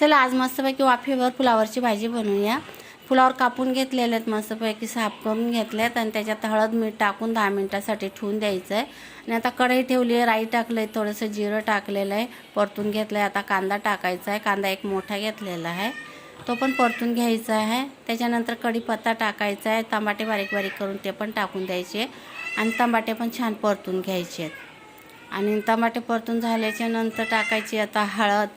चला आज मस्तपैकी वाफेवर फुलावरची भाजी बनवूया. फुलावर कापून घेतलेले आहेत मस्तपैकी साफ करून घेतलेत आणि त्याच्यात हळद मीठ टाकून दहा मिनटासाठी ठेवून द्यायचं आहे आणि आता कढई ठेवली आहे राई टाकलं आहे थोडंसं जिरं टाकलेलं आहे परतून घेतलं आहे आता कांदा टाकायचा आहे कांदा एक मोठा घेतलेला आहे. तो पण परतून घ्यायचा आहे. त्याच्यानंतर कढीपत्ता टाकायचा आहे टमाटे बारीक बारीक करून ते पण टाकून द्यायचे. आणि टमाटे पण छान परतून घ्यायचे आहेत. आणि टमाटे परतून झाल्याच्यानंतर टाकायची आता हळद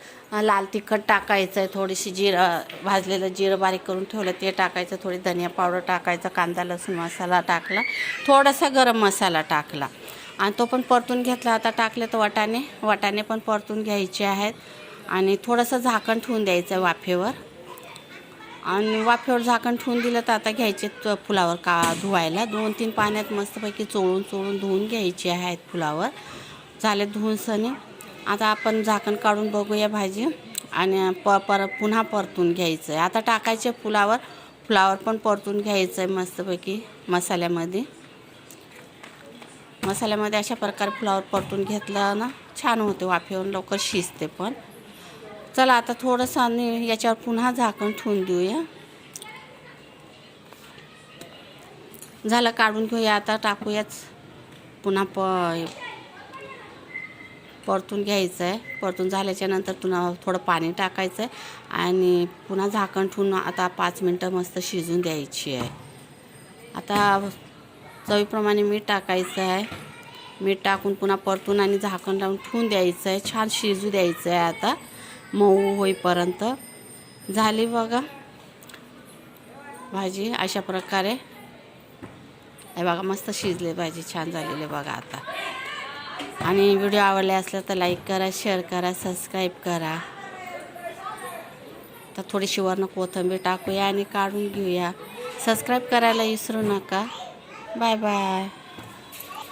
लाल तिखट टाकायचं आहे थोडीशी जिरं भाजलेलं जिरं बारीक करून ठेवलं ते टाकायचं थोडी धनिया पावडर टाकायचं कांदा लसूण मसाला टाकला थोडासा गरम मसाला टाकला. आणि तो पण परतून घेतला आता टाकले तर वाटाणे वाटाणे पण परतून घ्यायचे आहेत. आणि थोडंसं झाकण ठेवून द्यायचं आहे वाफेवर. आणि वाफेवर झाकण ठेवून दिलं तर आता घ्यायचे फुलावर का धुवायला. दोन तीन पाण्यात मस्तपैकी चोळून चोळून धुवून घ्यायचे आहेत फुलावर झाले धुवून आता आपण झाकण काढून बघूया भाजी. आणि प पर पुन्हा परतून घ्यायचं आहे आता टाकायचे फुलावर फुलावर पण परतून घ्यायचं आहे मस्तपैकी मसाल्यामध्ये. मसाल्यामध्ये अशा प्रकारे फुलावर परतून घेतलं ना छान होते वाफेवर लवकर शिजते पण. चला आता थोडंसं आणि याच्यावर पुन्हा झाकण ठेवून देऊया. झालं काढून घेऊया. आता टाकूयाच. पुन्हा प परतून घ्यायचं आहे. परतून झाल्याच्यानंतर पुन्हा थोडं पाणी टाकायचं आहे आणि पुन्हा झाकण ठेवून आता पाच मिनटं मस्त शिजून द्यायची आहे. आता चवीप्रमाणे मीठ टाकायचं आहे. मीठ टाकून पुन्हा परतून आणि झाकण लावून ठेवून द्यायचं आहे. छान शिजू द्यायचं आहे आता. मऊ होईपर्यंत. झाली बघा भाजी अशा प्रकारे. हे बघा मस्त शिजले भाजी. छान झालेली बघा आता. आणि व्हिडिओ आवडले असला तर लाईक करा शेअर करा सबस्क्राईब करा. तर थोडीशी वरनं कोथिंबीर टाकूया आणि काढून घेऊया. सबस्क्राईब करायला विसरू नका. Bye bye.